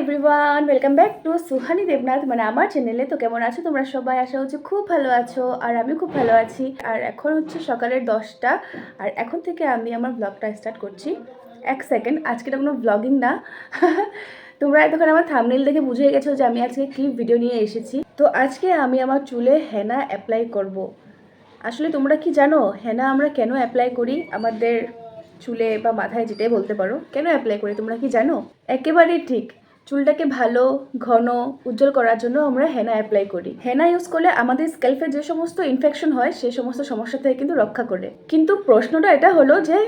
Everyone welcome back to Suhani Debnath মানে আমার চ্যানেলে তো কেমন আছো? তোমরা সবাই আশা হচ্ছে খুব ভালো আছো আর আমি খুব ভালো আছি। আর এখন হচ্ছে সকালের দশটা। আর এখন থেকে আমি আমার ব্লগটা স্টার্ট করছি। এক সেকেন্ড আজকে এটা কোনো ব্লগিং না। তোমরা এতক্ষণ আমার থামনেল দেখে বুঝে গেছো যে আমি আজকে কি ভিডিও নিয়ে এসেছি। তো আজকে আমি আমার চুলে হেনা অ্যাপ্লাই করব। আসলে তোমরা কি জানো হেনা আমরা কেন অ্যাপ্লাই করি? আমাদের চুলে বা মাথায় যেটাই বলতে পারো, কেন অ্যাপ্লাই করি তোমরা কি জানো? একেবারেই ঠিক। চুলটাকে ভালো, ঘন, উজ্জ্বল করার জন্য আমরা হেনা অ্যাপ্লাই করি। হেনা ইউজ করলে আমাদের স্ক্যাল্পে যে সমস্ত ইনফেকশন হয়, সেই সমস্ত সমস্যা থেকে কিন্তু রক্ষা করে। কিন্তু প্রশ্নটা এটা হলো যে,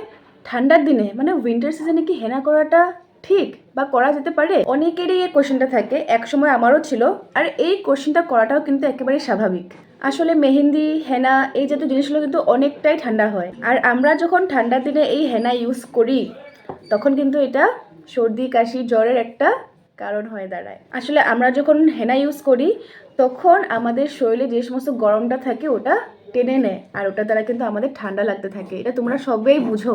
ঠান্ডার দিনে মানে উইন্টার সিজনে কি হেনা করাটা ঠিক বা করা যেতে পারে? অনেকেরই এই কোশ্চেনটা থাকে একসময় আমারও ছিল, আর এই কোশ্চেনটা করাটাও কিন্তু একেবারেই স্বাভাবিক। আসলে মেহেন্দি হেনা এই জাতীয় জিনিসগুলো কিন্তু অনেকটাই ঠান্ডা হয়। আর আমরা যখন ঠান্ডার দিনে এই হেনা ইউজ করি, তখন কিন্তু এটা সর্দি, কাশি, জ্বরের একটা কারণ হয়ে দাঁড়ায়। আসলে আমরা যখন হেনা ইউজ করি, তখন আমাদের শরীরে যে সমস্ত গরমটা থাকে ওটা টেনে নেয় আর ওটা দ্বারা কিন্তু আমাদের ঠান্ডা লাগতে থাকে। এটা তোমরা সবাই বুঝো।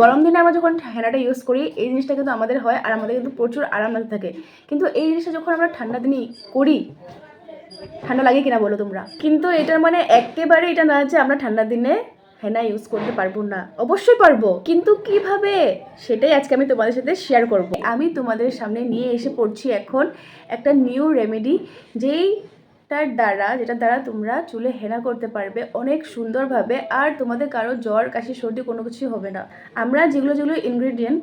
গরম দিনে আমরা যখন হেনাটা ইউজ করি, এই জিনিসটা কিন্তু আমাদের হয় আর আমাদের কিন্তু প্রচুর আরাম লাগতে থাকে। কিন্তু এই জিনিসটা যখন আমরা ঠান্ডা দিনে করি, ঠান্ডা লাগে কিনা বলো তোমরা? কিন্তু এটার মানে একেবারে এটা না যে আমরা ঠান্ডার দিনে হেনা ইউজ করতে পারব না। অবশ্যই পারব, কিন্তু কীভাবে? সেটাই আজকে আমি তোমাদের সাথে শেয়ার করব। আমি তোমাদের সামনে নিয়ে এসে পড়ছি এখন একটা নিউ রেমেডি যেই তার দ্বারা যেটা দ্বারা তোমরা চুলে হেনা করতে পারবে অনেক সুন্দরভাবে, আর তোমাদের কারও জ্বর, কাশি, সর্দি কোনো কিছুই হবে না। আমরা যেগুলো যেগুলো ইনগ্রিডিয়েন্ট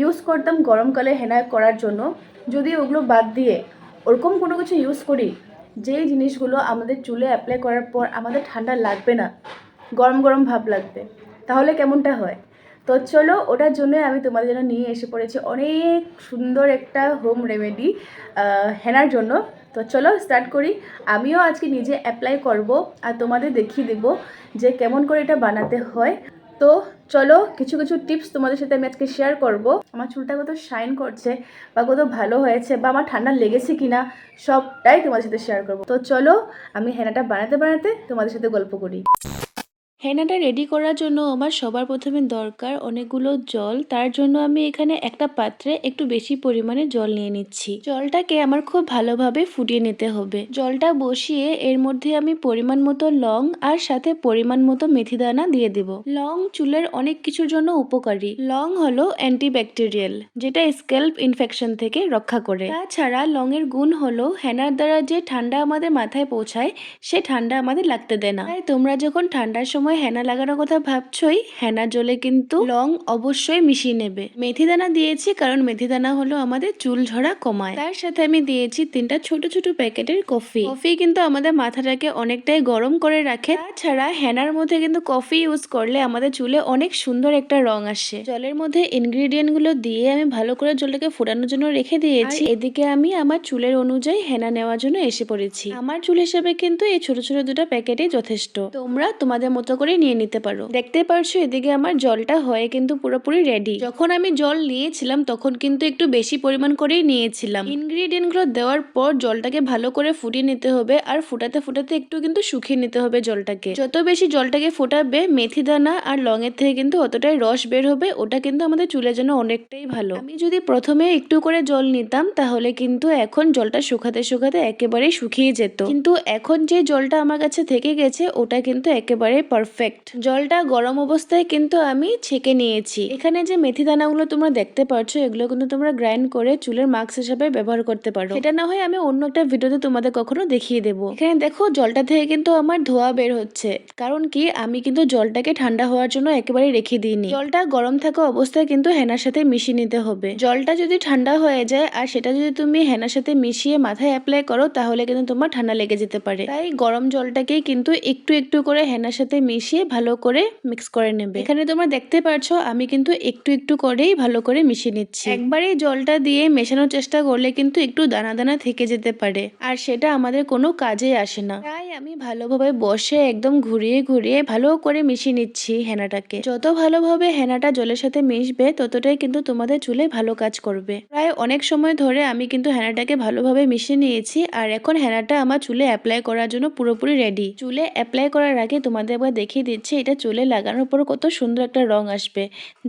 ইউজ করতাম গরমকালে হেনা করার জন্য, যদি ওগুলো বাদ দিয়ে ওরকম কোনো কিছু ইউজ করি, যেই জিনিসগুলো আমাদের চুলে অ্যাপ্লাই করার পর আমাদের ঠান্ডা লাগবে না গরম গরম ভাব লাগবে। তাহলে কেমনটা হয়? তো চলো, ওটার জন্য আমি তোমাদের জন্য নিয়ে এসে পড়েছি অনেক সুন্দর একটা হোম রেমেডি হেনার জন্য। তো চলো স্টার্ট করি। আমিও আজকে নিজে অ্যাপ্লাই করব আর তোমাদের দেখিয়ে দেব যে কেমন করে এটা বানাতে হয়। তো চলো, কিছু কিছু টিপস তোমাদের সাথে আমি আজকে শেয়ার করব। আমার চুলটা কত শাইন করছে বা কত ভালো হয়েছে বা আমার ঠান্ডা লেগেছে কিনা সবটাই তোমাদের সাথে শেয়ার করব। তো চলো, আমি হেনাটা বানাতে বানাতে তোমাদের সাথে গল্প করি। হেনাটা রেডি করার জন্য আমার সবার প্রথমে দরকার অনেকগুলো জল। তার জন্য আমি এখানে একটা পাত্রে একটু বেশি পরিমাণে জল নিয়ে নিচ্ছি। জলটাকে আমার খুব ভালোভাবে ফুটিয়ে নিতে হবে। জলটা বসিয়ে এর মধ্যে আমি পরিমাণ মতো লং আর সাথে পরিমাণ মতো মেথি দানা দিয়ে দেব। লং চুলের অনেক কিছুর জন্য উপকারী। লং হলো অ্যান্টিব্যাকটেরিয়াল যেটা স্ক্যাল্প ইনফেকশন থেকে রক্ষা করে। তাছাড়া লং এর গুণ হলো হেনার দ্বারা যে ঠান্ডা আমাদের মাথায় পৌঁছায়, সে ঠান্ডা আমাদের লাগতে দেয় না। তাই তোমরা যখন ঠান্ডার সময় হেনা লাগানোর কথা ভাবছই, হেনা জলে কিন্তু লং অবশ্যই মিশিয়ে নেবে। মেথি দানা দিয়েছি কারণ মেথি দানা হলো আমাদের চুল ঝরা কমায়। তার সাথে আমি দিয়েছি তিনটা ছোট ছোট প্যাকেটের কফি। কফি কিন্তু আমাদের মাথাটাকে অনেকটাই গরম করে রাখে। তাছাড়া হেনার মধ্যে কিন্তু কফি ইউজ করলে আমাদের চুলে অনেক সুন্দর একটা রং আসে। জলের মধ্যে ইনগ্রিডিয়েন্টগুলো দিয়ে আমি ভালো করে জলটাকে ফোটানোর জন্য রেখে দিয়েছি। এদিকে আমি আমার চুলের অনুযায়ী হেনা নেওয়ার জন্য এসে পড়েছি। আমার চুল হিসেবে কিন্তু এই ছোট ছোট দুটো প্যাকেটই যথেষ্ট। তোমরা তোমাদের মতো নিয়ে নিতে পারো। দেখতে পারছ এদিকে আমার জলটা হয়ে কিন্তু পুরোপুরি রেডি যখন আমি জল নিয়েছিলাম, তখন কিন্তু একটু বেশি পরিমাণ করেই নিয়েছিলাম। ইনগ্রিডিয়েন্টগুলো দেওয়ার পর জলটাকে ভালো করে ফুটিয়ে নিতে হবে, আর ফুটাতে ফুটাতে একটু কিন্তু শুকিয়ে নিতে হবে জলটাকে। যত বেশি জলটাকে ফোটাবে, মেথি দানা আর লং এর থেকে কিন্তু অতটাই রস বের হবে, ওটা কিন্তু আমাদের চুলের জন্য অনেকটাই ভালো। আমি যদি প্রথমে একটু করে জল নিতাম, তাহলে কিন্তু এখন জলটা শুকাতে শুকাতে একেবারেই শুকিয়ে যেত। কিন্তু এখন যে জলটা আমার কাছে থেকে গেছে, ওটা কিন্তু একেবারে পারফেক্ট জলটা গরম অবস্থায় কিন্তু আমি ছেঁকে নিয়েছি। এখানে যে মেথি দানাগুলো তোমরা দেখতে পাচ্ছ এগুলো কিন্তু তোমরা গ্রাইন্ড করে চুলের মাস্ক হিসাবে ব্যবহার করতে পারো। সেটা না হয় আমি অন্য একটা ভিডিওতে তোমাদের কখনো দেখিয়ে দেবো। এখানে দেখো, জলটা থেকে কিন্তু আমার ধোয়া বের হচ্ছে। কারণ কি, আমি কিন্তু জলটাকে ঠান্ডা হওয়ার জন্য একেবারে রেখে দিইনি। জলটা গরম থাকা অবস্থায় কিন্তু হেনার সাথে মিশিয়ে নিতে হবে। জলটা যদি ঠান্ডা হয়ে যায়, আর সেটা যদি তুমি হেনার সাথে মিশিয়ে মাথায় অ্যাপ্লাই করো, তাহলে কিন্তু তোমার ঠান্ডা লেগে যেতে পারে। তাই গরম জলটাকেই কিন্তু একটু একটু করে হেনার সাথে মিশিয়ে ভালো করে মিক্স করে নেবে। এখানে তোমরা দেখতে পাচ্ছ আমি কিন্তু একটু একটু করেই ভালো করে মিশিয়ে নিচ্ছি। একবারে জলটা দিয়ে মেশানোর চেষ্টা করলে কিন্তু একটু দানা দানা থেকে যেতে পারে। আর সেটা আমাদের কোনো কাজে আসে না। তাই আমি ভালোভাবে বসে একদম ঘুরিয়ে ঘুরিয়ে ভালো করে মিশিয়ে নিচ্ছি হেনাটাকে। যত ভালোভাবে হেনাটা জলের সাথে মিশবে, ততটাই কিন্তু তোমাদের চুলে ভালো কাজ করবে। প্রায় অনেক সময় ধরে আমি কিন্তু হেনাটাকে ভালোভাবে মিশিয়ে নিয়েছি, আর এখন হেনাটা আমার চুলে অ্যাপ্লাই করার জন্য পুরোপুরি রেডি চুলে অ্যাপ্লাই করার আগে তোমাদের একবার দেখিয়ে দিচ্ছি, এটা চুলে লাগানোর পর কত সুন্দর একটা রং আসবে।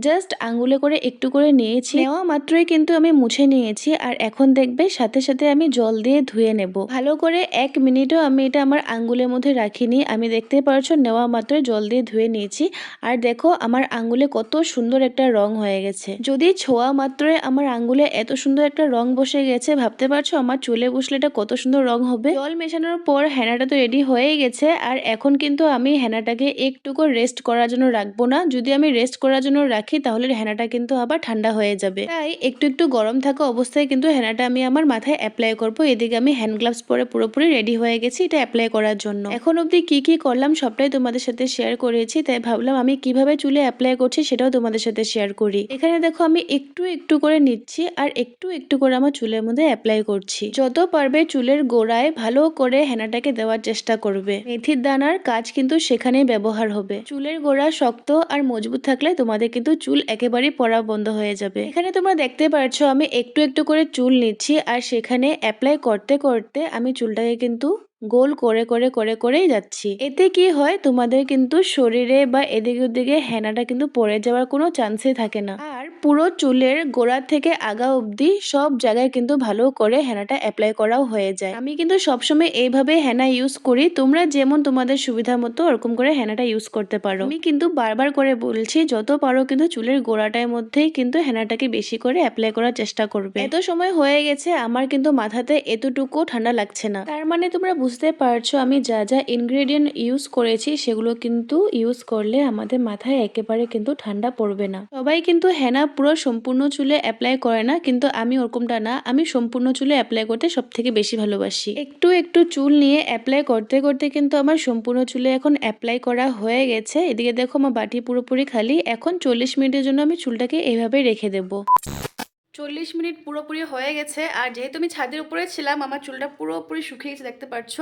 জাস্ট আঙ্গুলে করে একটু করে নিয়েছি। নেওয়া মাত্রই কিন্তু আমি মুছে নিয়েছি আর এখন দেখবে সাথে সাথে আমি জল দিয়ে ধুয়ে নেব। ভালো করে এক মিনিটও আমি এটা আমার আঙ্গুলের মধ্যে রাখিনি। আমি দেখতে পারছ নেওয়া মাত্রই জল দিয়ে ধুয়ে নিয়েছি। আর দেখো আমার আঙ্গুলে কত সুন্দর একটা রং হয়ে গেছে। যদি ছোঁয়া মাত্রই আমার আঙ্গুলে এত সুন্দর একটা রং বসে গেছে, ভাবতে পারছ আমার চুলে বসলে এটা কত সুন্দর রং হবে? জল মেশানোর পর হেনাটা তো রেডি হয়ে গেছে। আর এখন কিন্তু আমি হেনাটাকে একটুকু রেস্ট করার জন্য রাখব না। যদি আমি রেস্ট করার জন্য রাখি, তাহলে হেনাটা কিন্তু আবার ঠান্ডা হয়ে যাবে। তাই একটু একটু গরম থাকা অবস্থায় কিন্তু হেনাটা আমি আমার মাথায় অ্যাপ্লাই করব। এদিকে আমি হ্যান্ড গ্লাভস পরে পুরোপুরি রেডি হয়ে গেছি এটা অ্যাপ্লাই করার জন্য। এখন অবধি কি কি করলাম সবটাই তোমাদের সাথে শেয়ার করেছি, তাই ভাবলাম আমি কীভাবে চুলে অ্যাপ্লাই করছি সেটাও তোমাদের সাথে শেয়ার করি। এখানে দেখো আমি একটু একটু করে নিচ্ছি আর একটু একটু করে আমার চুলের মধ্যে অ্যাপ্লাই করছি। যত পারবে চুলের গোড়ায় ভালো করে হেনাটাকে দেওয়ার চেষ্টা করবে। মেথির দানার কাজ কিন্তু সেখানেই ব্যবহার হবে। চুলের গোড়া শক্ত আর মজবুত থাকলে তোমাদের কিন্তু চুল একেবারেই পড়া বন্ধ হয়ে যাবে। এখানে তোমরা দেখতে পারছ আমি একটু একটু করে চুল নিচ্ছি আর সেখানে অ্যাপ্লাই করতে করতে আমি চুলটাকে কিন্তু গোল করে করে করে, করেই যাচ্ছি। এতে কি হয়, তোমাদের কিন্তু শরীরে বা এদিকে ওদিকে হেনাটা কিন্তু পড়ে যাওয়ার কোনো চান্সই থাকে না। আর পুরো চুলের গোড়া থেকে আগা অবধি সব জায়গায় কিন্তু ভালো করে হেনাটা অ্যাপ্লাই করাও হয়ে যায়। আমি কিন্তু সবসময় এইভাবে হেনা ইউজ করি, তোমরা যেমন তোমাদের সুবিধা মতো ওরকম করে হেনাটা ইউজ করতে পারো। আমি কিন্তু বারবার করে বলছি, যত পারো কিন্তু চুলের গোড়াটার মধ্যেই কিন্তু হেনাটাকে বেশি করে অ্যাপ্লাই করার চেষ্টা করবে। এত সময় হয়ে গেছে, আমার কিন্তু মাথাতে এতটুকু ঠান্ডা লাগছে না। তার মানে তোমরা বুঝতে পারছ, আমি যা যা ইনগ্রেডিয়েন্ট ইউজ করেছি, সেগুলো কিন্তু ইউজ করলে আমাদের মাথায় একেবারে কিন্তু ঠান্ডা পড়বে না। সবাই কিন্তু হেনা পুরো সম্পূর্ণ চুলে অ্যাপ্লাই করে না, কিন্তু আমি ওরকমটা না, আমি সম্পূর্ণ চুলে অ্যাপ্লাই করতে সব থেকে বেশি ভালোবাসি। একটু একটু চুল নিয়ে অ্যাপ্লাই করতে করতে কিন্তু আমার সম্পূর্ণ চুলে এখন অ্যাপ্লাই করা হয়ে গেছে। এদিকে দেখো, আমার বাটি পুরোপুরি খালি, এখন চল্লিশ মিনিটের জন্য আমি চুলটাকে এভাবে রেখে দেবো। চল্লিশ মিনিট পুরোপুরি হয়ে গেছে। আর যেহেতু আমি ছাদের উপরে ছিলাম, আমার চুলটা পুরোপুরি শুকিয়ে গেছে, দেখতে পাচ্ছ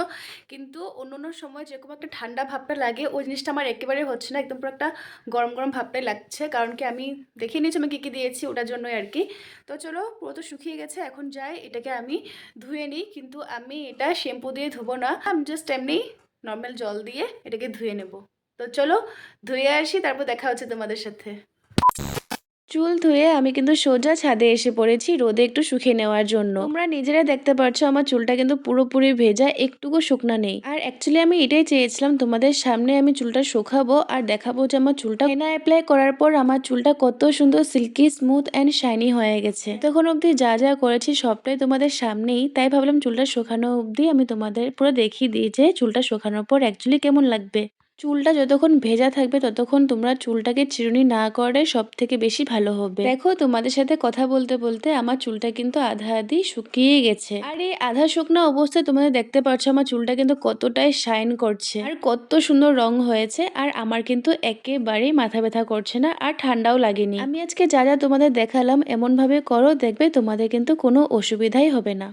কিন্তু অন্য অন্য সময় যেরকম একটা ঠান্ডা ভাবটা লাগে, ওই জিনিসটা আমার একেবারে হচ্ছে না, একদম পুরো একটা গরম গরম ভাবটাই লাগছে। কারণ কি আমি দেখে নিয়েছি, আমি কী কী দিয়েছি ওটার জন্যই আর কি। তো চলো, পুরো তো শুকিয়ে গেছে, এখন যাই, এটাকে আমি ধুয়ে নিই। কিন্তু আমি এটা শ্যাম্পু দিয়ে ধুবো না, আমি জাস্ট এমনি নর্মাল জল দিয়ে এটাকে ধুয়ে নেব। তো চলো, ধুয়ে আসি, তারপর দেখা হচ্ছে তোমাদের সাথে। চুল ধুয়ে আমি কিন্তু সোজা ছাদে এসে পড়েছি রোদে একটু শুকিয়ে নেওয়ার জন্য। তোমরা নিজেরা দেখতে পাচ্ছ আমার চুলটা কিন্তু পুরোপুরি ভেজা, একটুকু শুকনা নেই। আর অ্যাকচুয়ালি আমি এটাই চেয়েছিলাম, তোমাদের সামনে আমি চুলটা শুকাবো আর দেখাবো যে আমার চুলটা হেনা অ্যাপ্লাই করার পর আমার চুলটা কত সুন্দর সিল্কি স্মুথ অ্যান্ড শাইনি হয়ে গেছে। তখন অবধি যা যা করেছি সবটাই তোমাদের সামনেই, তাই ভাবলাম চুলটা শুকানো অবধি আমি তোমাদের পুরো দেখিয়ে দিই যে চুলটা শুকানোর পর অ্যাকচুয়ালি কেমন লাগবে। চুলটা যতক্ষণ ভেজা থাকবে, ততক্ষণ তোমরা চুলটাকে চিরুনি না করে সব থেকে বেশি ভালো হবে। দেখো, তোমাদের সাথে কথা বলতে বলতে আমার চুলটা কিন্তু আধা আধি শুকিয়ে গেছে। আর এই আধা শুকনো অবস্থায় তোমাদের দেখতে পাচ্ছ আমার চুলটা কিন্তু কতটাই শাইন করছে। আর কত সুন্দর রং হয়েছে, আর আমার কিন্তু একেবারেই মাথা ব্যথা করছে না, আর ঠান্ডাও লাগেনি। আমি আজকে যা যা তোমাদের দেখালাম এমন ভাবে করো, দেখবে তোমাদের কিন্তু কোনো অসুবিধাই হবে না।